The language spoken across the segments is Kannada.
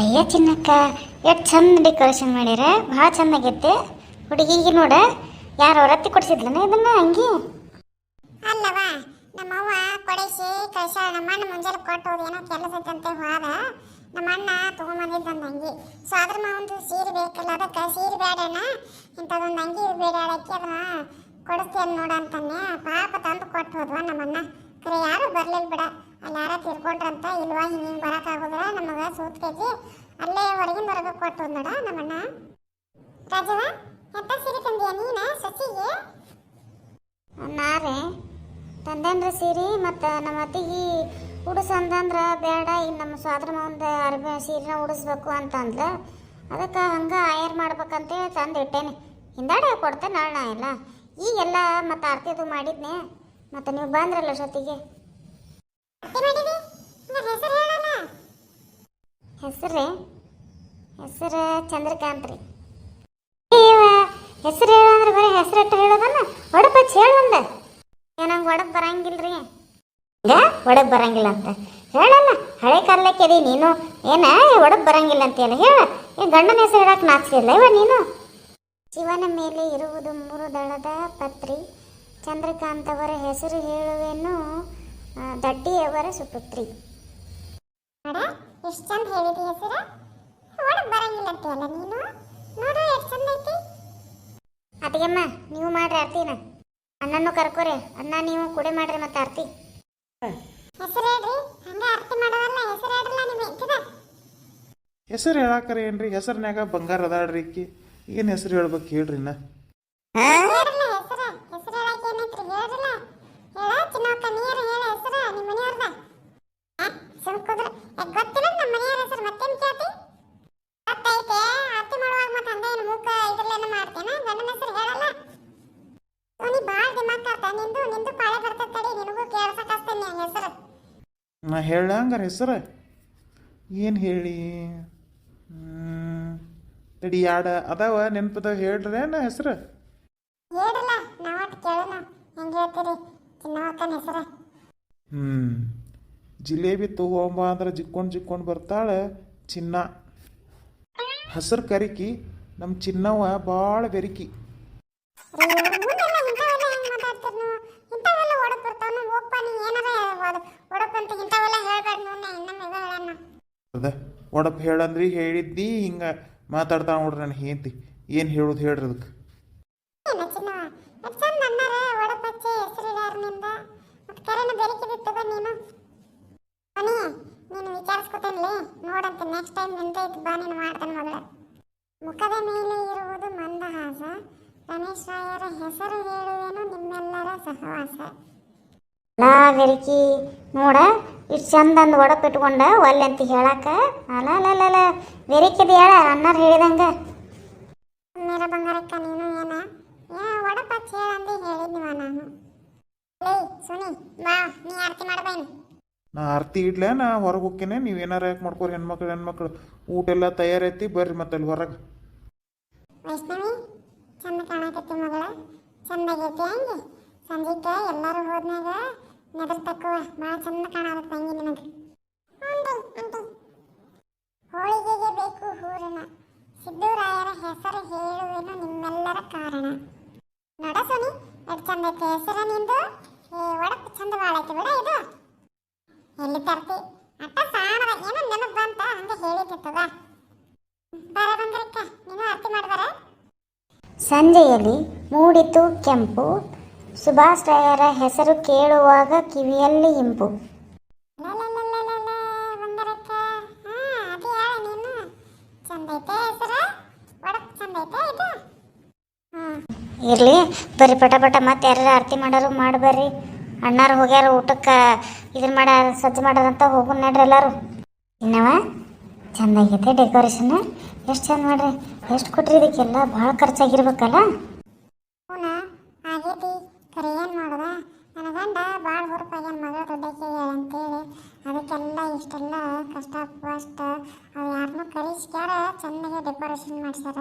ಅಯ್ಯ ಚಿನ್ನಕ್ಕ, ಎಷ್ಟು ಚಂದ ಡೆಕೋರೇಷನ್ ಮಾಡ್ಯಾರ ಭಾಳ ಚೆನ್ನಾಗಿತ್ತು ಹುಡುಗಿಗೆ ನೋಡ, ಯಾರು ರತ್ತಿ ಕೊಡಿಸಿದ್ಲನ ಇದನ್ನ ಅಂಗಿ? ಅಲ್ಲವ ನಮ್ಮವ್ವ ಕೊಡಿಸಿ ಕಳ್ಸಾಳ ನಮ್ಮ ಅಣ್ಣ ಮುಂಜಾನೆ ಕೊಟ್ಟು ಏನೋ ಕೆಲಸ ಇತ್ತಂತೆ ಹೋದ. ನಮ್ಮ ಅಣ್ಣ ತೊಗೊಂಬಂದಿದ್ದಂದು ಅಂಗಿ. ಸೊ ಅದ್ರ ಒಂದು ಸೀರೆ ಬೇಕಲ್ಲ, ಅದಕ್ಕೆ ಸೀರೆ ಬೇಡಣ್ಣ ಇಂಥದೊಂದು ಅಂಗಿ ಬೇಡ ಅದಕ್ಕೆ ಅದನ್ನ ಕೊಡಿಸ್ತೇನೆ ನೋಡ ಅಂತಾನೆ ಪಾಪ ತಂದು ಕೊಟ್ಟು ಹೋದ್ವ ನಮ್ಮ ಅಣ್ಣ. ಕರೆ, ಯಾರು ಬರಲಿಲ್ಲ ಬಿಡ. ಅಲ್ಲಿ ಯಾರ ತಿರ್ಕೊಂಡ್ರಂತ ಇಲ್ವಾ? ಹಿಂಗೆ ಹಿಂಗೆ ಬರೋಕ್ಕಾಗೋದಿಲ್ಲ ನಮಗೆ ಸೂತ್ಕೈತಿ ಅಲ್ಲೇ ಹೊರಗಿನ ಹೊರಗೆ ಕೊಟ್ಟು ನೋಡ ನಮ್ಮಣ್ಣ. ರಾಜವ ಎಂತ ಸೀರೆ ತಂದಿಯ ನೀನ, ಸಸಿಗೆ? ನಾರೇ ತಂದೇನ್ರ ಸೀರೆ ಮತ್ತು ನಮ್ಮ ಅತ್ತಿಗೆ ಉಡಿಸಂದ್ರೆ ಬೇಡ. ಇನ್ನು ನಮ್ಮ ಸ್ವಾದ್ರ ಮಾವಂದ ಅರ್ಬಿ ಸೀರೆನ ಉಡಿಸ್ಬೇಕು ಅಂತಂದ್ರೆ ಅದಕ್ಕೆ ಹಂಗೆ ಆಯರ್ ಮಾಡ್ಬೇಕಂತೇಳಿ ತಂದು ಇಟ್ಟೇನೆ ಹಿಂದಾಡೆ ಕೊಡ್ತೇನೆ ಅಣ್ಣ ನಾ ಎಲ್ಲ. ಈಗೆಲ್ಲ ಮತ್ತು ಆರ್ತಿದು ಮಾಡಿದ್ನೆ. ಮತ್ತು ನೀವು ಬಂದ್ರಲ್ಲ ನನ್ನ ಹೆಸರು ಹೆಸರು? ಚಂದ್ರಕಾಂತ್ ರೀ. ಹೆಸರು ಹೇಳಂದ್ರೆ ಬರೀ ಹೆಸರು ಇಟ್ಟು ಹೇಳೋದಲ್ಲ? ಒಡಪ ಹೇಳಂದ ಏನಂಗೆ ಒಡಪ್ ಬರಂಗಿಲ್ರಿ. ಈಗ ಒಡಪ್ ಬರಂಗಿಲ್ಲ ಅಂತ. ಹೇಳಲ್ಲ. ಹಳೆ ಕಾಲಕ್ಕೆದಿ ನೀನು. ಏನ? ಒಡಪ್ ಬರಂಗಿಲ್ಲ ಅಂತ ಹೇಳ. ಈ ಗಂಡನ ಹೆಸರು ಹೇಳಕ್ಕೆ ನಾಚಿಲ್ಲ ಇವ ನೀನು. ಶಿವನ ಮೇಲೆ ಇರುವುದು ಮೂರು ದಳದ ಪತ್ರಿ. ಚಂದ್ರಕಾಂತ್ ಅವರ ಹೆಸರು ಹೇಳುವೆನು. ದಡ್ಡಿಯವರ ಸುಪುತ್ರಿ. ಅದಿಗಮ್ಮ ಎಷ್ಟು ಚಂದ ಹೇಳಿದಿ ಹೆಸರು. ಹೊರಗೆ ಬರಂಗಿಲ್ಲ ಅಂತೀಯಲ್ಲ ನೀನು? ನೋಡು ಎಷ್ಟು ಚಂದ ಐತಿ. ಅತ್ತಿಗೆಮ್ಮ ನೀವು ಮಾಡ್ರಿ ಆರ್ತಿನ ಅಣ್ಣನ್ನು ಕರ್ಕೋರಿ ಅಣ್ಣ ನೀವು ಕೂಡ ಮಾಡ್ರಿ ಮತ್ತೆ ಆರ್ತಿ. ಹೆಸರು ಹೇಳ್ರಿ. ಹಂಗ ಅರ್ಥ ಮಾಡೋವಲ್ಲ ಹೆಸರು ಹೇಳ್ರಲ್ಲ ಹೆಸರು ಹೇಳಾಕರ ಏನ್ರಿ? ಹೆಸರಿನ್ಯಾಗ ಬಂಗಾರ ಅದಾಳ್ರಿ ಈಕಿ. ಏನು ಹೆಸರು ಹೇಳ್ಬೇಕು ಹೇಳ್ರಿ ನಾ ಹೇಳ್ರಲ್ಲ ಹೆಸರು ಹೆಸರು ಹೇಳಕ್ಕೆ ಏನೈತ್ರಿ ಹೇಳ್ರಲ್ಲ ಹೇಳ ಚಿನ್ನಕ್ಕ ನೀರು ಹೇಳ ಹೆಸರು ನಿಮ್ಮ ಮನೆಯವ್ರದ ಸುಮ್ಕುದ್ರ ಗೊತ್ತಿಲ್ಲ ನಮ್ಮ ಮನೆಯವ್ರ ಹೆಸರು ಮತ್ತೇನ್ ಕೇಳ್ತಿ ಗೊತ್ತೈತೆ ಅರ್ಥ ಮಾಡುವಾಗ ಮತ್ತೆ ಹಂಗ ಏನು ಮೂಕ ಇದ್ರಲ್ಲೇನ ಮಾಡ್ತೇನ ಗಂಡನ ಹೆಸರು ಹೇಳಲ್ಲ ನೀ ಭಾಳ ದಿಮಾಕ್ ಆತ ನಿಂದು ನಿಂದು ಪಾಳೆ ಬರ್ತೈತೆ ತಡಿ ನಿನಗೂ ಕೇಳ್ಸಕ್ ಹಚ್ತೇನೆ ಹೆಸರು ನಾ ಹೇಳ ಹಂಗಾರ ಹೆಸರು ಏನು ಹೇಳಿ? ತಡಿ ಯಾಡ ಅದಾವ ನೆನಪದಾವ ಹೇಳ್ರಿ ನಾ ಹೆಸರು? ಹೇಳ್ರಲ್ಲ ನಾವಟ್ ಕೇಳೋಣ ಹೆಂಗೆ ಹೇಳ್ತೀರಿ? ಚಿನ್ನವಕ್ಕನ ಹೆಸರು. ಹ್ಞೂ ಜಿಲೇಬಿ ತಗೊಂಬ ಅಂದ್ರೆ ಜಿಕ್ಕೊಂಡು ಜಿಕ್ಕೊಂಡು ಬರ್ತಾಳೆ ಚಿನ್ನ. ಹಸಿರು ಕರಿಕಿ ನಮ್ಮ ಚಿನ್ನವ ಭಾಳ ಬೆರಿಕಿ ಮುಂದೆಲ್ಲ ಇಂಥವೆಲ್ಲ ಹೆಂಗ್ ಮಾತಾಡ್ತೀರಿ ನೀವು ಇಂಥವೆಲ್ಲ ಒಡಕ್ ಬರ್ತಾವ ಹೋಗ್ಪ ನೀ ಏನಾರ ಒಡಕ್ಕಂತ ಇಂಥವೆಲ್ಲ ಹೇಳ್ಬೇಡ ನೋಡ್ನ ಇನ್ನೊಮ್ಮೆ ಇದ ಹೇಳಣ್ಣ ಅದ? ಒಡಪ್ಪ ಹೇಳಂದ್ರಿ, ಹೇಳಿದ್ದಿ, ಹಿಂಗೆ ಮಾತಾಡ್ತಾ ನೋಡ್ರಿ ನನ್ನ ಹೆಂಡತಿ. ಏನು ಹೇಳೋದು ಹೇಳ್ರಿ ಅದಕ್ಕೆ. ಮುಖದ ಮೇಲೆ ಇರುವುದು ಮಂದಹಾಸ. ಹೆಸರು ಹೇಳುವೇನು ನಿಮ್ಮೆಲ್ಲರ ಸಹವಾಸ. ನಾ ಬೆರಕಿ ನೋಡ ಇಷ್ಟು ಚಂದಂದು ಒಡಪ್ ಇಟ್ಕೊಂಡ ಒಲ್ಲೆ ಅಂತ ಹೇಳಕ್ಕ ಅಲ್ಲ ಬೆರಕಿದ ಹೇಳ ಅಣ್ಣರು ಹೇಳಿದಂಗ. ಮೇರ ಬಂಗಾರಕ್ಕ ನೀನು ಏನ? ಏ ಒಡಪ ಹೇಳಂದು ಹೇಳಿದ್ನಿವ ನಾನು. ಲೇ ಸುನಿ ಬಾ ನೀ ಆರತಿ ಮಾಡಬೇನಿ. ನಾ ಆರತಿ ಇಡ್ಲೆ ನಾ ಹೊರಗೆ ಹೋಗ್ತೇನೆ ನೀವು ಏನಾರ ಯಾಕೆ ಮಾಡ್ಕೋರಿ ಹೆಣ್ಮಕ್ಳು ಹೆಣ್ಮಕ್ಳು. ಊಟ ಎಲ್ಲ ತಯಾರೈತಿ ಬರ್ರಿ ಮತ್ತೆ ಅಲ್ಲಿ ಹೊರಗೆ. ವೈಷ್ಣವಿ ಚಂದ ಕಾಣಕತ್ತಿ ಮಗಳ. ಚಂದಾಗೈತಿ ಹಂಗೆ ಸಂಜೀಕ ಎಲ್ಲರೂ ಹೋದ್ಮ್ಯಾಗ ನೆದರ್ ತಕ್ಕುವ ಭಾಳ ಚಂದ ಕಾಣಕತ್ತ ಹಂಗೆ ನಿನಗೆ. ಹೋಳಿಗೆಗೆ ಬೇಕು ಹೂರಣ. ಸಿದ್ದೂರಾಯರ ಹೆಸರು ಹೇಳುವೆನು ನಿಮ್ಮೆಲ್ಲರ ಕಾರಣ. ನೋಡ ಸೋನಿ ಎಷ್ಟು ಚಂದ ಐತಿ ಹೆಸರು ನಿಂದು? ಒಡப்பு ಚಂದ ಭಾಳ ಐತೆ ಬಿಡ ಇದು. ಎಲ್ಲಿ ತರ್ತಿ? ಅಟ್ಟ ಸಾಣದ ಏನೋ ನೆನಪು ಬಂತ ಹಂಗೆ ಹೇಳಿದ್ದ ಬರ ಬಂದ್ರಕ್ಕ ನೀನು ಆರತಿ ಮಾಡಿದಾರ ಸಂಜೆಯಲ್ಲಿ ಮೂಡಿತು ಕೆಂಪು ಸುಭಾಷ್ ರಾಯರ ಹೆಸರು ಕೇಳುವಾಗ ಕಿವಿಯಲ್ಲಿ ಇಂಪು. ಇರ್ಲಿ ಬರ್ರಿ ಪಟ ಪಟ ಮತ್ತೆ ಯಾರು ಆರತಿ ಮಾಡೋರು ಮಾಡ್ಬರ್ರಿ ಅಣ್ಣಾರು ಹೋಗ್ಯಾರ ಊಟಕ್ಕೆ ಇದನ್ನ ಮಾಡ ಸಜ್ಜು ಮಾಡ್ಯಾರಂತ ಹೋಗು ನಡ್ರಿ ಎಲ್ಲರೂ. ಇನ್ನವ ಚಂದ ಆಗೈತೆ ಡೆಕೋರೇಷನ್ ಎಷ್ಟು ಚಂದ ಮಾಡ್ರಿ. ಎಷ್ಟು ಕೊಟ್ರಿ ಇದಕ್ಕೆಲ್ಲ? ಭಾಳ ಖರ್ಚಾಗಿರ್ಬೇಕಲ್ಲ ಪುನ ಆಗೈತಿ ಕರೆ ಏನು ಮಾಡೋದ ನನ್ನ ಗಂಡ ಭಾಳ ಹುರುಪಾಗ್ಯಾನ ಮಗಳು ದೊಡ್ಡಕ್ಕೆ ಅಂತೇಳಿ. ಅದಕ್ಕೆಲ್ಲ ಇಷ್ಟೆಲ್ಲ ಕಷ್ಟ ಪಷ್ಟ ಅವ್ರು ಯಾರನ್ನೂ ಕರೆಸ್ಕ್ಯಾರ ಚೆನ್ನಾಗಿ ಡೆಕೋರೇಷನ್ ಮಾಡ್ಸ್ಯಾರ.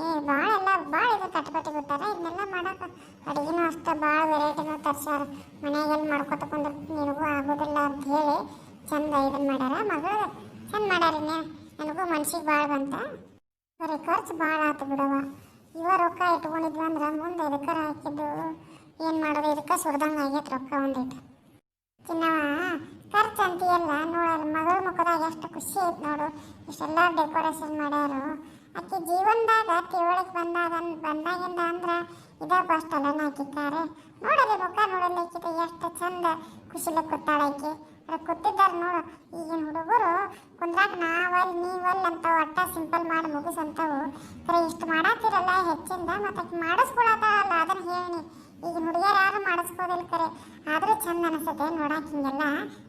ಏ ಭಾಳ ಎಲ್ಲ ಭಾಳ ಇದು ಕಟ್ಪಟ್ಟಿ ಬಿಟ್ಟಾರ ಇದನ್ನೆಲ್ಲ ಮಾಡೋಕೆ ಅಡುಗೆನೂ ಅಷ್ಟು ಭಾಳ ವೆರೈಟಿನೂ ತರ್ಸ್ಯಾರ. ಮನೆಯಲ್ಲಿ ಮಾಡ್ಕೊತ ಕುಂದ್ರೆ ನಿನಗೂ ಆಗೋದಿಲ್ಲ ಅಂತ ಹೇಳಿ ಚಂದ ಇದನ್ನು ಮಾಡ್ಯಾರ. ಮಗಳು ಚಂದ ಮಾಡ್ಯಾರ ನನಗೂ ಮನ್ಸಿಗೆ ಭಾಳ ಬಂತ. ಬರೀ ಖರ್ಚು ಭಾಳ ಆತು ಬಿಡವ ಇವ ರೊಕ್ಕ ಇಟ್ಕೊಂಡಿದ್ವಿ ಅಂದ್ರೆ ಮುಂದೆ ಇದಕ್ಕರ ಹಾಕಿದ್ದು ಏನು ಮಾಡೋದು? ಇದಕ್ಕೆ ಸುಡ್ದಂಗೆ ಆಗೈತೆ ರೊಕ್ಕ ಒಂದಿಟ್ಟು ಚಿನ್ನವ, ಖರ್ಚು ಅಂತೀಯಲ್ಲ ನೋಡಲ್ಲ ಮಗಳ ಮುಖದಾಗ ಎಷ್ಟು ಖುಷಿ ಐತೆ ನೋಡು. ಇಷ್ಟೆಲ್ಲ ಡೆಕೋರೇಷನ್ ಮಾಡ್ಯಾರು. ಆಕೆ ಜೀವನದಾಗ ತಿಳುವಳಿಕೆ ಬಂದಾಗ ಬಂದಾಗಿಂದ ಅಂದ್ರೆ ಇದ ಫಸ್ಟ್ ಅಲ್ಲ ಹಾಕಿದ್ದಾರೆ ನೋಡಲಿ ಮುಖ ನೋಡಲಿ ಎಷ್ಟು ಚಂದ ಖುಷಿಲೆ ಕೂತಾಳ ಆಕೆ. ಅದು ಕೂತಿದ್ದಾರೆ ನೋಡು. ಈಗಿನ ಹುಡುಗರು ಕುಂದ್ರಾಕ ನಾವಲ್, ನೀವಲ್ ಅಂತ ಒಟ್ಟ ಸಿಂಪಲ್ ಮಾಡಿ ಮುಗಿಸಂತವು ಕರೆ ಇಷ್ಟು ಮಾಡಾತಿರಲ್ಲ ಹೆಚ್ಚಿಂದ ಮತ್ತೆ ಮಾಡಿಸ್ಕೊಳತ್ತಾರಲ್ಲ ಅದನ್ನ ಹೇಳಿ. ಈಗಿನ ಹುಡುಗಿಯರು ಯಾರು ಮಾಡಿಸ್ಕೋದಿಲ್ಲ ಕರೆ? ಆದರೂ ಚಂದ ಅನಿಸುತ್ತೆ ನೋಡಕ್ಕೆ ಹಿಂಗೆಲ್ಲ.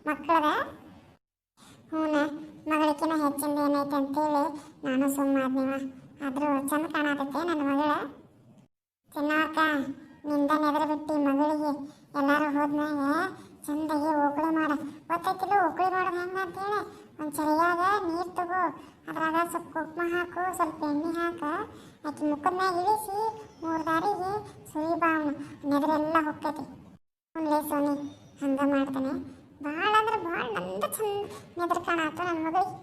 ಮಕ್ಕಳದ ಹ್ಞೂ ಮಗಳಿಕಿನ ಹೆಚ್ಚಿಂದ ಏನೈತೆ ಅಂತೇಳಿ ನಾನು ಸುಮ್ಮನೆ ಆದರೂ ಚಂದ ಕಾಣತೈತೆ ನನ್ನ ಮಗಳ. ಚೆನ್ನಾಗ ನಿಂದ ನೆದ್ರ ಬಿಟ್ಟು ಮಗಳಿಗೆ. ಎಲ್ಲರೂ ಹೋದ್ಮ್ಯಾಗ ಚಂದಾಗಿ ಓಕಳಿ ಮಾಡ. ಗೊತ್ತೈತಿಲ್ಲ ಓಕಳಿ ಮಾಡೋದು ಹೆಂಗೆ ಅಂತೇಳಿ. ಒಂದು ಚರಿಯಾಗ ನೀರು ತಗೋ, ಅದ್ರಾಗ ಸ್ವಲ್ಪ ಕುಕ್ಮ ಹಾಕು, ಸ್ವಲ್ಪ ಎಣ್ಣೆ ಹಾಕ. ಆಕೆ ಮುಖದ ಮ್ಯಾಗ ಇಳಿಸಿ ಮೂರು ದಾರಿಗೆ ಸುಳಿ ಬಾವನು ನೆದರೆಲ್ಲ ಹೊಕ್ಕೈತಿ. ಒಂದೇ ಸೋನಿ ಹಂಗೆ ಮಾಡ್ತಾನೆ. ಭಾಳ ಅಂದ್ರೆ ಭಾಳ ನಂದು ಚಂದ ನೆದ್ರ ಕಾಣಾತು ನನ್ನ ಮಗಳಿಗೆ.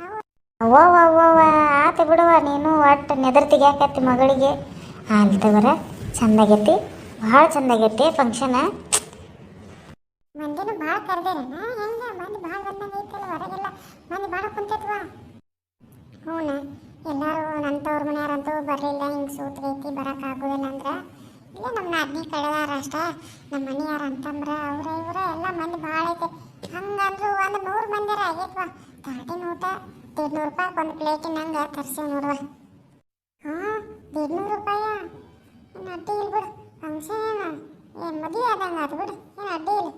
ಹ್ಞೂ ಅವ್ವ ಅವ್ವ ಆತ ಬಿಡುವ ನೀನು ಒಟ್ಟು ನೆದರ್ ತೆಗಿಯಾಕತ್ತಿ ಮಗಳಿಗೆ. ತಗೋರ ಚಂದಾಗೈತಿ. ಭಾಳ ಚಂದಾಗೈತಿ ಫಂಕ್ಷನ್ ಮಂದಿನು ಭಾಳ ನಾ ಹೆಂಗ? ಮಂದಿ ಭಾಳ ಬಂದಂಗೈತಲ್ಲ ಹೊರಗೆಲ್ಲ. ಮಂದಿ ಭಾಳ ಕುಂತೈತ್ವ ಹ್ಞೂನ ಎಲ್ಲರೂ ನಂತವ್ರ ಮನೆಯವರಂತೂ ಬರಲಿಲ್ಲ, ಹಿಂಗೆ ಸೂತ್ ರೀತಿ ಬರೋಕ್ಕಾಗೋದಿಲ್ಲ ಅಂದ್ರೆ. ಇಲ್ಲೇ ನಮ್ಮ ನಾದ್ನಿ ಕಳೆದಾರ ಅಷ್ಟೇ ನಮ್ಮ ಮನೆಯವ್ರ ಅಂತಂದ್ರೆ ಅವ್ರ ಇವರ ಎಲ್ಲ ಮಂದಿ ಭಾಳ ಐತೆ. ಹಂಗಂದ್ರು ಒಂದು ನೂರು ಮಂದಿರ ಆಗೈತ್ವ ತಾಟಿನ ಊಟ ದೇಡ್ನೂರು ರೂಪಾಯಿ ಒಂದು ಪ್ಲೇಟಿನ ಹಂಗೆ ತರ್ಸೀವಿ ನೋಡುವ. ಹಾಂ ದೇಡ್ನೂರು ರೂಪಾಯ? ಏನು ಅಡ್ಡಿ ಇಲ್ಲ ಫಂಕ್ಷನ್ ಏನು? ಏನು ಮದುವೆ ಆದಂಗೆ ಅದು ಬಿಡು, ಏನು ಅಡ್ಡಿ ಇಲ್ಲ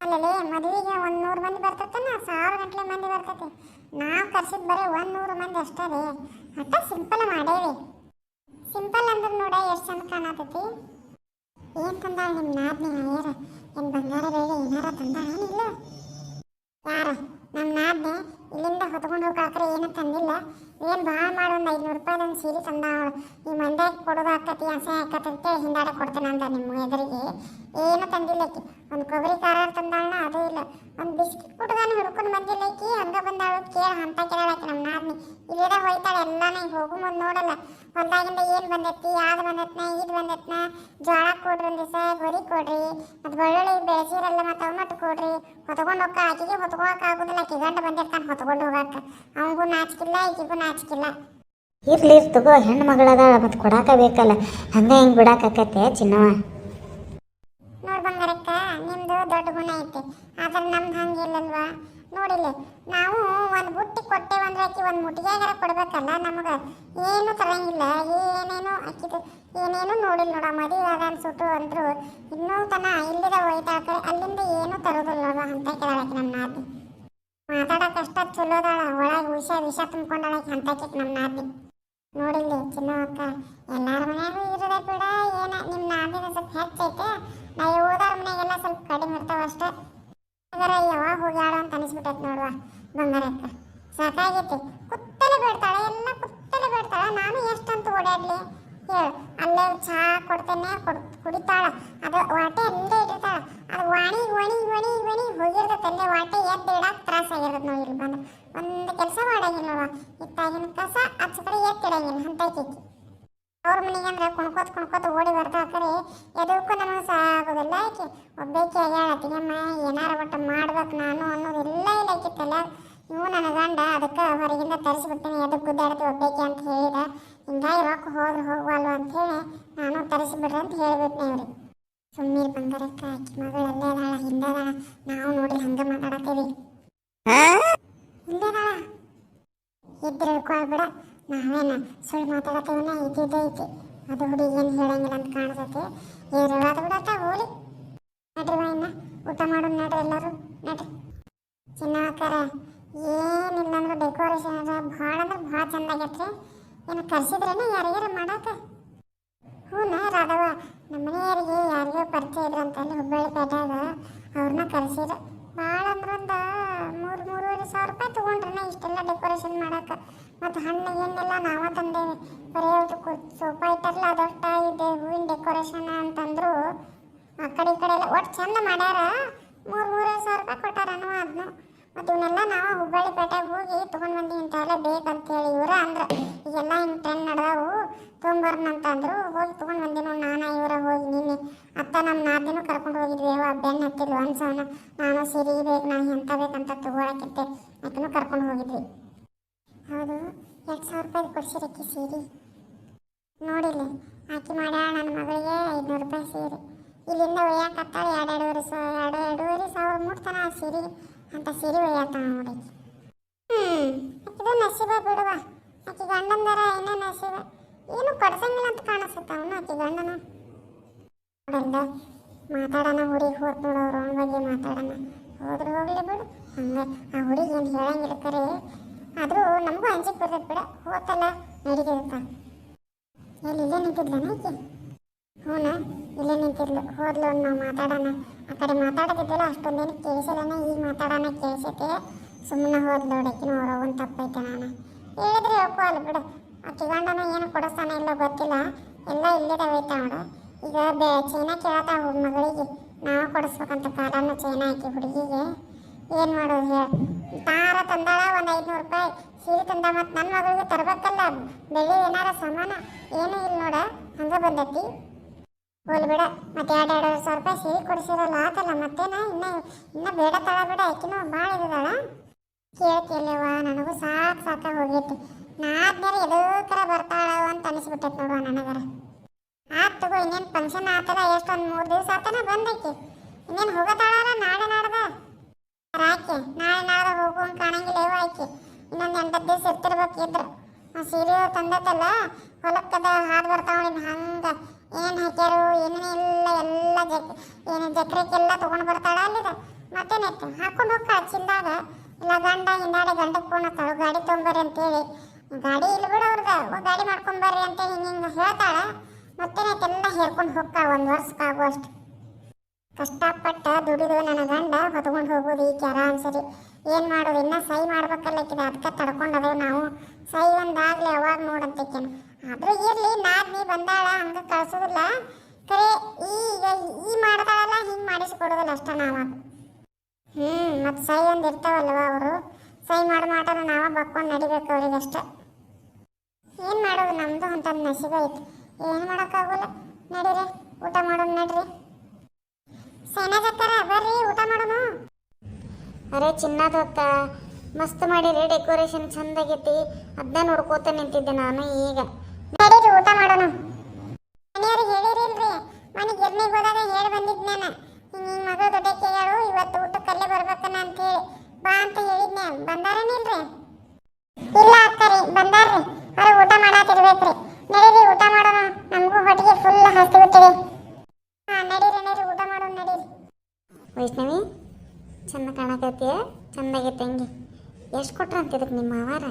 ಅಲ್ಲಲ್ಲಿ ಮದುವೆಗೆ ಒಂದು ನೂರು ಮಂದಿ ಬರ್ತೈತೆ ಸಾವಿರ ಗಂಟ್ಲೆ ಮಂದಿ ಬರ್ತೈತಿ. ನಾವು ಕರ್ಸಿದ್ ಬರೀ ಒಂದು ನೂರು ಮಂದಿ ಅಷ್ಟೇ ರೀ. ಅಂತ ಸಿಂಪಲ್ ಮಾಡೇವಿ ಸಿಂಪಲ್ ಅಂದ್ರೆ ನೋಡ ಎಷ್ಟು ಚಂದ ಕಾಣತೈತಿ. ಏನ್ ತಂದಾಳ ನಿಮ್ಮ ನಾದ್ನಿ ಯಾರ ಏನು ಬಂಗಾರ ಬೆಳ್ಳಿ ಏನಾರ ತಂದಾಳ ಇಲ್ಲ? ಯಾರ? ನಮ್ಮ ನಾದ್ನಿ? ಇಲ್ಲಿಂದ ಹೊತ್ಕೊಂಡು ಹೋಗಾಕ್ರೆ ಏನು ತಂದಿಲ್ಲ. ಏನು ಭಾಳ ಮಾಡಿ, ಒಂದು ಐದುನೂರು ರೂಪಾಯಿದೊಂದು ಸೀರೆ ತಂದಾ ಈ ಮಂದ್ಯಾಗ ಕೊಡೋದು ಆಕತಿ ಅಸಹ್ಯ ಆಕತಿ ಅಂತೇಳಿ ಹಿಂದಾಡೆ ಕೊಡ್ತೇನೆ ಅಂದ ನಿಮ್ಮ ಎದುರಿಗೆ. ಏನು ತಂದಿಲ್ಲ ಒಂದು ಕೊಬ್ಬರಿ ಖಾರ ತಂದಾಳನ, ಅದು ಇಲ್ಲ. ಒಂದು ಬಿಸ್ಕಿಟ್ ಕುಟ್ದಾನ ಹುಡ್ಕೊಂಡು ಬಂದಿಲ್ಲ ಆಕಿ ಹಂಗೆ ಬಂದಾಳು ಕೇಳ, ಅಂತ ಕೇಳಾಕಿ ನಮ್ಮ ನಾದ್ನಿ. ಇಲ್ಲಿದ ಹೋಯ್ತಾಳೆ, ಎಲ್ಲಾನು ಹೋಗು ಮುಂದೆ ನೋಡಲ್ಲ. ಹೊಲ್ದಾಗಿಂದ ಏನು ಬಂದೈತಿ, ಯಾವ್ದು ಬಂದೈತ್ನ ಇದು ಬಂದೈತ್ನ ಜೋಳ ಕೊಡ್ರಿ ಒಂದು ದಿವಸ ಗೊರಿ ಕೊಡ್ರಿ, ಮತ್ತು ಬೆಳ್ಳುಳ್ಳಿ ಬೆಳೆಸಿರಲ್ಲ ಮತ್ತು ಟೊಮಟೊ ಕೊಡ್ರಿ. ಹೊತ್ಕೊಂಡು ಹೋಗ ಆಕಿಗೆ ಹೊತ್ಕೊಳಕ್ ಆಗುದಿಲ್ಲ ಬಂದಿರ್ತಾನೆ ಹೊತ್ಕೊಂಡು ಹೋಗಾಕ. ಅವನಿಗೂ ನಾಚಿಕಿಲ್ಲ ಈಗಿಗೂ ನಾಚಿಕಿಲ್ಲ. ಇರ್ಲಿ ಇರ್ ತಗೋ ಹೆಣ್ಣು ಮಗಳದಾಳ ಮತ್ತೆ ಕೊಡಾಕ ಬೇಕಲ್ಲ. ಹಂಗೆ ಹಿಂಗೆ ಬಿಡಾಕತ್ತೆ ಚಿನ್ನವ. ನೋಡ್ ಬಂಗಾರಕ್ಕ ನಿಮ್ದು ದೊಡ್ಡ ಗುಣ ಐತಿ. ಆದ್ರೆ ನಮ್ದು ಹಂಗಿಲ್ಲಲ್ವಾ ನೋಡಿಲ್ಲ ನಾವು ಒಂದು ಬುಟ್ಟಿ ಕೊಟ್ಟೇವೆ ಅಂದ್ರೆ ಆಕಿ ಒಂದು ಮುಟ್ಟಿಗೆಗಾರ ಕೊಡ್ಬೇಕಲ್ಲ ನಮಗೆ. ಏನು ತರಂಗಿಲ್ಲ ಏನೇನು ಆಕಿದು ಏನೇನು ನೋಡಿಲ್ಲ ನೋಡ ಮದುವೆ ಆದ ಅನ್ಸುಟ್ಟು ಅಂದ್ರು. ಇನ್ನೂ ತನ ಇಲ್ಲಿದ ಕಡೆ ಅಲ್ಲಿಂದ ಏನು ತರೋದಿಲ್ಲ ನೋಡುವ ಅಂತ ಕೇಳಕ್ಕೆ ನಮ್ಮ ನಾದಿ ಮಾತಾಡಕ್ಕೆ ಅಷ್ಟ ಚಲೋದಾಳ. ಒಳಗೆ ವಿಷ ವಿಷ ತುಂಬ್ಕೊಂಡಾಳಕಿ ಅಂತಕ್ಕೆ ನಮ್ಮ ನಾದಿ ನೋಡಿಲ್ಲಿ ಚಿನ್ನವಕ್ಕ ಎಲ್ಲಾರ ಮನ್ಯಾಗೂ ಇರೋದ ಬಿಡ ಏನ ನಿಮ್ಮ ನಾದಿನ ಸ್ವಲ್ಪ ಹೆಚ್ಚೈತೆ ನಾವು ಓದಾರ ಮನೆಗೆಲ್ಲ ಸ್ವಲ್ಪ ಕಡಿಮೆ ಇರ್ತಾವ ಅಷ್ಟೇ. ಯಾವಾಗ ಹೋಗ್ಯಾಳ ಅಂತ ಅನಿಸ್ಬಿಟ್ಟೈತೆ ನೋಡುವ ಬಂಗಾರಕ್ಕ ಸಾಕಾಗೈತಿ. ಕುತ್ತಲೆ ಬೇಡ್ತಾಳೆ, ಎಲ್ಲ ಕುತ್ತಲೆ ಬೇಡ್ತಾಳೆ. ನಾನು ಎಷ್ಟಂತ ಓಡಾಡ್ಲಿ. ಹೇಳು ಅಲ್ಲೇ ಚಹಾ ಕೊಡ್ತೇನೆ, ಕೊಡ್, ಕುಡಿತಾಳ. ಅದು ವಾಟೆ ಅಲ್ಲೇ ಇಟ್ಟಿರ್ತಾಳ. ಅದು ವಾಣಿ, ವಣಿ ವಣಿ ವಣಿ ಹೋಗಿರ್ತೈತೆ ಅಲ್ಲೇ ವಾಟೆ ಎದ್ದು ತ್ರಾಸ ಆಗಿರ್ತದೆ ನಾವು ಇಲ್ಲಿ ಬಂದು. ಒಂದು ಕೆಲಸ ಮಾಡಂಗಿಲ್ಲ ನೋಡುವ ಇತ್ತಾಗಿನ ಕಸ ಆಚ ಕಡೆ ಎತ್ತಿಡಂಗಿಲ್ಲ ಅಂತ ಐತಿ ಅವ್ರ ಮನೆಗೆ ಅಂದ್ರೆ ಕುಣ್ಕೋತ ಕುಣ್ಕೋತ ಓಡಿ ಬರ್ತಾ ಕರೆ ಎದಕ್ಕೂ ನಮಗೆ ಆಗೋದಿಲ್ಲ ಆಕೆ ಒಬ್ಬಾಕಿ ಆಗ್ಯಾಳ ತಿನ್ನಮ್ಮ ಏನಾರ ಒಟ್ಟು ಮಾಡ್ಬೇಕು ನಾನು ಅನ್ನೋದೆಲ್ಲ ಇಲ್ಲ ಆಕಿತ್ತಲ್ಲ ಇವು ನನ್ನ ಗಂಡ ಅದಕ್ಕೆ ಹೊರಗಿಂದ ತರಿಸ್ಬಿಡ್ತೀನಿ ಎದಕ್ಕೆ ಗುದ್ದಾಡ್ತಿ ಒಬ್ಬಾಕಿ ಅಂತ ಹೇಳಿದ. ಹಿಂಗಾಗಿ ರೊಕ್ಕ ಹೋದ್ರೆ ಹೋಗುವಲ್ವ ಅಂತ ಹೇಳಿ ನಾನು ತರಿಸ್ಬಿಡ್ರಿ ಅಂತ ಹೇಳ್ಬಿಟ್ನೆ ಅವ್ರಿಗೆ ಸುಮ್ಮನೆ ಬಂಗಾರಕ್ಕ ಆಕಿ ಮಗಳು ಅಲ್ಲೇ ಅದಾಳ ಹಿಂದೆ ಅದಾಳ. ನಾವು ನೋಡಿ ಹಂಗೆ ಮಾತಾಡತ್ತೀವಿ. ಹಿಂದೆ ಅದಾಳ. ಇದ್ರೆ ಇಳ್ಕೊಳ್ಬಿಡ ನಾವೇನ ಸುಳ್ಳು ಮಾತಾಡತ್ತೇವನ? ಇದ್ದಿದ್ದೇ ಐತಿ ಅದು ಹುಡುಗಿ ಏನು ಹೇಳಂಗಿಲ್ಲ ಅಂತ ಕಾಣಿಸತ್ತೆ ಏರವಾದ ಬಿಡತ್ತ ಹೋಲಿ ನಡ್ರಿ ಇನ್ನ ಊಟ ಮಾಡೋಣ ನಡ್ರಿ ಎಲ್ಲರೂ. ನಡ್ರಿ. ಚಿನ್ನಕಾರ ಏನಿಲ್ಲ ಅಂದ್ರೆ ಡೆಕೋರೇಷನ್ ಅದ ಭಾಳ ಅಂದ್ರೆ ಭಾಳ ಚಂದ ಆಗೈತ್ರಿ ಏನು ಕರೆಸಿದ್ರೇನೆ ಯಾರಿಗಾರ ಮಾಡಾಕ? ಹ್ಞೂ ರಾಧವ ನಮ್ಮ ಮನೆಯವರಿಗೆ ಯಾರಿಗೋ ಪರಿಚಯ ಅಂತ ಅಲ್ಲಿ ಹುಬ್ಬಳ್ಳಿ ಪೇಟೆಯಾಗ ಅವ್ರನ್ನ ಕರೆಸಿದ್ರು. ಭಾಳ ಅಂದ್ರೆ ಒಂದು ಮೂರು, ಮೂರುವರೆ ಸಾವಿರ ರೂಪಾಯಿ ತೊಗೊಂಡ್ರೆ ಇಷ್ಟೆಲ್ಲ ಡೆಕೋರೇಷನ್ ಮಾಡಕ್ಕೆ ಮತ್ತು ಹಣ್ಣು ಏನೆಲ್ಲ ನಾವ ತಂದೆ ಬರೀ ಅವ್ರು ಸೋಫಾ ಇಟ್ಟಲ್ಲ ಅದಷ್ಟ ಇದೆ ಹೂವಿನ ಡೆಕೋರೇಷನ್ ಅಂತಂದ್ರು. ಆ ಕಡೆ ಈ ಕಡೆ ಎಲ್ಲ ಒಟ್ಟು ಚಂದ ಮಾಡ್ಯಾರ. ಮೂರು, ಮೂರುವರೆ ಸಾವಿರ ರೂಪಾಯಿ ಕೊಟ್ಟಾರ ಅನ್ನೋ ಅದನ್ನು ಮತ್ತು ಇವನ್ನೆಲ್ಲ ನಾವು ಹುಬ್ಬಳ್ಳಿ ಪೇಟೆಗೆ ಹೋಗಿ ತೊಗೊಂಡು ಬಂದು ಇಂಥವೆಲ್ಲ ಬೇಕಂತೇಳಿ ಇವರ ಅಂದ್ರೆ ಈಗೆಲ್ಲ ಹಿಂಗೆ ಟ್ರೆಂಡ್ ನಡೆದವು ತೊಗೊಂಬರ್ನ ಅಂತ ಅಂದರು, ಹೋಗಿ ತೊಗೊಂಡು ಬಂದಿ ನೋಡಿ ನಾನು ಇವರ ಹೋಗಿ ನಿನ್ನೆ. ಅತ್ತ ನಮ್ಮ ನಾದಿನೂ ಕರ್ಕೊಂಡು ಹೋಗಿದ್ವಿ ಅವ ಬೆನ್ನು ಹತ್ತಿದ್ಲು, ಅನ್ಸವನ. ನಾನು ಸಿರಿ ಬೇಕು ನಾನು ಎಂಥ ಬೇಕಂತ ತೊಗೊಳಕ್ಕಿದ್ದೆ ಅದನ್ನು ಕರ್ಕೊಂಡು ಹೋಗಿದ್ವಿ. ಹೌದು, ಎರಡು ಸಾವಿರ ರೂಪಾಯಿ ಕೊಡ್ಸಿರಕ್ಕೆ ಸೀರೆ. ನೋಡಿಲ್ಲ, ಆಕೆ ಮಾಡ್ಯಾಳ ನನ್ನ ಮಗಳಿಗೆ ಐದುನೂರು ರೂಪಾಯಿ ಸೀರೆ. ಇಲ್ಲಿಂದ ಒಯ್ಯಾಕತ್ತಾಳೆ ಎರಡು ಸಾವಿರ ಎರಡು ಎರಡೂವರೆ ಸಾವಿರ ಮೂರು ಆ ಸೀರೆ. ಅಂತ ಸಿರಿ ಒಯ್ಯಾತಾಳ ನೋಡಿ ಹ್ಞೂ ಆಕಿದು ನಸೀಬ ಬಿಡುವ. ಆಕಿ ಗಂಡಂದರ ಏನೇ ನಸೀಬ ಏನು ಕೊಡ್ಸಂಗಿಲ್ಲ ಅಂತ ಕಾಣಿಸುತ್ತ ಅವನು, ಆಕಿ ಗಂಡನ. ನೋಡಲ್ಲ ಮಾತಾಡೋಣ ಹುಡುಗಿ ಹೋತ್ ನೋಡು ಅವ್ರ, ಅವನ ಬಗ್ಗೆ ಮಾತಾಡೋಣ. ಹೋದ್ರೆ ಹೋಗ್ಲಿ ಬಿಡು. ಹಂಗೆ, ಆ ಹುಡುಗಿ ಏನು ಹೇಳಂಗಿಲ್ಲ ಕರೆ. ಆದರೂ ನಮಗೂ ಅಂಜಿಕೆ ಬರ್ತೈತೆ ಬಿಡ. ಹೋತಲ್ಲ, ನಡೀತೈತ ಎಲ್ಲಿ, ಇಲ್ಲೇ ನಿಂತಿದ್ಲನ ಆಕೆ? ಹ್ಞೂನ ಇಲ್ಲೇ ನಿಂತಿದ್ಲು. ಹೋದ್ಲು ನಾವು ಮಾತಾಡೋಣ. ಆ ಕಡೆ ಮಾತಾಡೋದಿದ್ದಲ್ಲ ಅಷ್ಟೊಂದೇನು ಕೇಳಿಸಲ್ಲನ ಈಗ ಮಾತಾಡೋಣ ಕೇಳಿಸೈತೆ ಸುಮ್ಮನೆ ಹೋದ್ಲು ಹುಡುಕಿನ ಅವ್ರ ಒಂದು ತಪ್ಪೈತೆ ನಾನು. ಹೇಳಿದ್ರೆ ಹೇಳ್ಕೊ ಅಲ್ಲಿ ಬಿಡು. ಆಕೆ ಗಂಡನ ಏನು ಕೊಡಿಸ್ತಾನೆ ಇಲ್ಲ ಗೊತ್ತಿಲ್ಲ. ಎಲ್ಲ ಇಲ್ಲಿದಾವೈತೆ ಅವಳು. ಈಗ ಬೇ, ಚೈನಾ ಕೇಳತ್ತ ಮಗಳಿಗೆ. ನಾವು ಕೊಡಿಸ್ಬೇಕಂತ ಕಾಲನ್ನು ಚೈನಾ ಹಾಕಿ ಹುಡುಗಿಗೆ. ಏನು ಮಾಡೋದು ಹೇಳಿ. ತಾರ ತಂದಾಳ, ಒಂದು ಐದುನೂರು ರೂಪಾಯಿ ಸೀರೆ ತಂದ ಮತ್ತು ನನ್ನ ಮಗಳಿಗೆ ತರಬೇಕಲ್ಲ. ಬೆಳ್ಳಿ ಏನಾರ ಸಮಾನ? ಏನೂ ಇಲ್ಲ ನೋಡ. ಹಂಗೆ ಬಂದೈತಿ. ಹೋಲ್ ಬಿಡ. ಮತ್ತೆ ಎರಡು ಎರಡು ಸಾವಿರ ರೂಪಾಯಿ ಸೀರೆ ಕೊಡಿಸಿರಲ್ಲ, ಆತಲ್ಲ ಮತ್ತೇನ? ಇನ್ನ ಇನ್ನ ಬೇಡ ತಳ ಬಿಡ. ಆಕಿನೂ ಭಾಳ ಇದ್ದಾಳ. ಕೇಳ್ತಿಲ್ಲವ ನನಗೂ ಸಾಕು ಸಾಕ ಹೋಗೈತಿ. ನಾದ್ಮೇಲೆ ಎದೋಕರ ಬರ್ತಾಳ ಅಂತ ಅನಿಸ್ಬಿಟ್ಟೈತೆ ನೋಡುವ ನನಗರ. ಆತ್ ತಗೋ, ಇನ್ನೇನು ಫಂಕ್ಷನ್ ಆತದ? ಎಷ್ಟೊಂದು ಮೂರು ದಿವಸ ಆತನ ಬಂದೈತಿ. ಇನ್ನೇನು ಹೋಗತಾಳಲ್ಲ ನಾಳೆ ನಾಡ್ದ? ರಾಕಿ ನಾಳೆ ನಾಡ್ದ ಹೋಗುವಂಗೆ ಕಾಣಂಗಿಲ್ಲ, ಇವ ಆಕಿ ಇನ್ನೊಂದು ಎಂಟತ್ತು ದಿವಸ ಇರ್ತಿರ್ಬೇಕಿದ್ರು. ಆ ಸೀರೆ ತಂದೈತಲ್ಲ ಹೊಲಕ್ಕದ ಹಾದು ಬರ್ತಾವ ಇನ್ನು ಹಂಗೆ. ಏನು ಹಾಕ್ಯಾರು ಏನೇನಿಲ್ಲ ಎಲ್ಲ ಜಕ್, ಏನು ಜಕ್ರಿಗೆಲ್ಲ ತೊಗೊಂಡು ಬರ್ತಾಳ ಅಲ್ಲಿದ ಮತ್ತೇನೈತೆ ಹಾಕೊಂಡು ಹೋಗ್ತಾಳ ಚಿಲ್ದಾಗ ಇಲ್ಲ, ಗಂಡ ಹಿಂದಾಡೆ ಗಂಡಕ್ಕೆ ಫೋನ್ ಹತ್ತಾಳು ಗಾಡಿ ತೊಗೊಂಬರ್ರಿ ಅಂತೇಳಿ. ಗಾಡಿ ಇಲ್ಲ ಬಿಡು ಅವ್ರದ ಗಾಡಿ ಮಾಡ್ಕೊಂಬರ್ರಿ ಅಂತೇಳಿ ಹಿಂಗೆ ಹಿಂಗೆ ಹೇಳ್ತಾಳ. ಮತ್ತೇನೈತೆ ಎಲ್ಲ ಹೇರ್ಕೊಂಡು ಹೋಗ್ತಾಳ, ಒಂದು ವರ್ಷಕ್ಕಾಗುವಷ್ಟು ಕಷ್ಟಪಟ್ಟು ದುಡಿದು ನನ್ನ ಗಂಡ ಹೊತ್ಕೊಂಡು ಹೋಗೋದು ಈ ಕೆರ ಅನ್ಸರಿ. ಏನು ಮಾಡೋದು, ಇನ್ನ ಸಹಿ ಮಾಡ್ಬೇಕಲ್ಲಕ್ಕಿದೆ ಅದಕ್ಕೆ ತಡ್ಕೊಂಡದೇವು ನಾವು. ಸಹಿ ಒಂದಾಗಲಿ ಅವಾಗ ನೋಡಂತಕ್ಕೇನು ಆದ್ರೂ ಇರ್ಲಿ ನಾದ್ನಿ ಬಂದಾಳ, ಹಂಗ ಕಳ್ಸೋದಿಲ್ಲ. ಕರೆ ಈಗ ಈ ಮಾಡ್ತಾಳಲ್ಲ, ಹಿಂಗೆ ಮಾಡಿಸ್ಕೊಡೋದಿಲ್ಲ ಅಷ್ಟ ನಾವ ಹ್ಞೂ ಮತ್ತು ಸೈ ಒಂದು ಇರ್ತಾವಲ್ವ ಅವರು. ಸೈ ಮಾಡಿ ಮಾಡ್ತಾರೆ ನಾವ ಬಕ್ಕೊಂಡು ನಡಿಬೇಕು ಅವ್ರಿಗೆ ಅಷ್ಟೇ. ಏನು ಮಾಡೋದು ನಮ್ಮದು ಅಂತ ನಸೀಬ ಐತಿ. ಏನು ಮಾಡೋಕ್ಕಾಗಲ್ಲ. ನಡೀರಿ, ಊಟ ಮಾಡೋಣ ನಡ್ರಿ. ಸೇನಾಜಕ್ಕರ ಬರ್ರಿ, ಊಟ ಮಾಡೋಣ ಅರೆ ಚಿನ್ನದ ಹೊತ್ತ ಮಸ್ತ್ ಮಾಡಿರಿ, ಡೆಕೋರೇಷನ್ ಚಂದಾಗೈತಿ. ಅದನ್ನ ನೋಡ್ಕೋತ ನಿಂತಿದ್ದೆ ನಾನು ಈಗ. ಊಟ ಮಾಡೋಣ. ಮನೆಯವ್ರಿಗೆ ಹೇಳಿರಿಲ್ರಿ ಮನೆ ಗಿರ್ನಿಗೆ ಹೋದಾಗ ಹೇಳಿ ಬಂದಿದ್ ನಾನು ಹಿಂಗೆ ಹಿಂಗೆ ಮಗಳು ದೊಡ್ಡಕ್ಕೆ ಹೇಳು ಇವತ್ತು ಊಟಕ್ಕಲ್ಲೇ ಬರ್ಬೇಕನ್ನ ಅಂತೇಳಿ. ಬಾ ಅಂತ ಹೇಳಿದ್ನೆ ಬಂದಾರೇನಿಲ್ರಿ ಇಲ್ಲ ಅಕ್ಕರಿ ಬಂದಾರ್ರಿ. ಅವ್ರು ಊಟ ಮಾಡಾತಿರ್ಬೇಕ್ರಿ. ನಡೀರಿ, ಊಟ ಮಾಡೋಣ. ನಮಗೂ ಹೊಟ್ಟಿಗೆ ಫುಲ್ ಹಸ್ತು ಬಿಟ್ಟಿದೆ. ಹಾಂ, ನಡೀರಿ ನಡೀರಿ, ಊಟ ಮಾಡೋಣ, ನಡೀರಿ. ವೈಷ್ಣವಿ, ಚಂದ ಕಾಣಕತ್ತೀಯ? ಚಂದಾಗೈತೆ ಹಂಗೆ. ಎಷ್ಟು ಕೊಟ್ರ ಅಂತ ಇದಕ್ಕೆ ನಿಮ್ಮ ಮಾವಾರ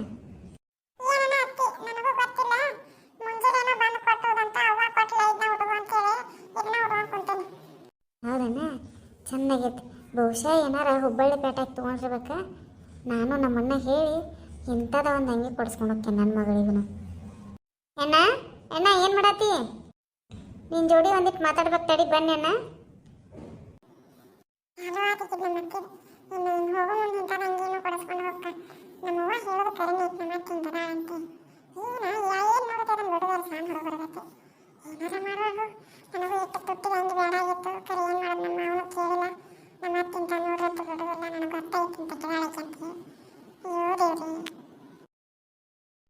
ಬಹುಶಃ ಏನಾರ ಹುಬ್ಬಳ್ಳಿ ಪೇಟೆಗೆ ತೊಗೊಂಡಿರ್ಬೇಕಾ. ನಾನು ನಮ್ಮಣ್ಣ ಹೇಳಿ ಇಂಥದ ಒಂದು ಅಂಗಿ ಕೊಡಿಸ್ಕೊಂಡು ಹೋಗ್ತೇನೆ ನನ್ನ ಮಗಳಿಗೂ ಅಣ್ಣ ಅಣ್ಣ ಏನು ಮಾಡತ್ತಿ ನಿನ್ನ ಜೋಡಿ ಒಂದಿಟ್ಟು ಮಾತಾಡ್ಬೇಕು ತಡಿ, ಬನ್ನಿ ಅಣ್ಣ. ಏನಾರ ಮಾಡುವಾಗ ನನಗೂ ಇಟ್ಟು ತುಟ್ಟಿಗೆ ಹಂಗೆ ಬೇಡ ಆಗಿತ್ತು. ಕರೆ, ಏನು ಮಾಡೋದು ನಮ್ಮ ಅವನು ಕೇಳಿಲ್ಲ. ನಮ್ಮಕ್ಕಿಂತ ನೂರು ರೂಪಾಯಿ ದೊಡ್ಡದಲ್ಲ ನನಗೆ ಗೊತ್ತೈತಿ ಅಂತ ಕೇಳಕ್ಕೆ ಅಂತ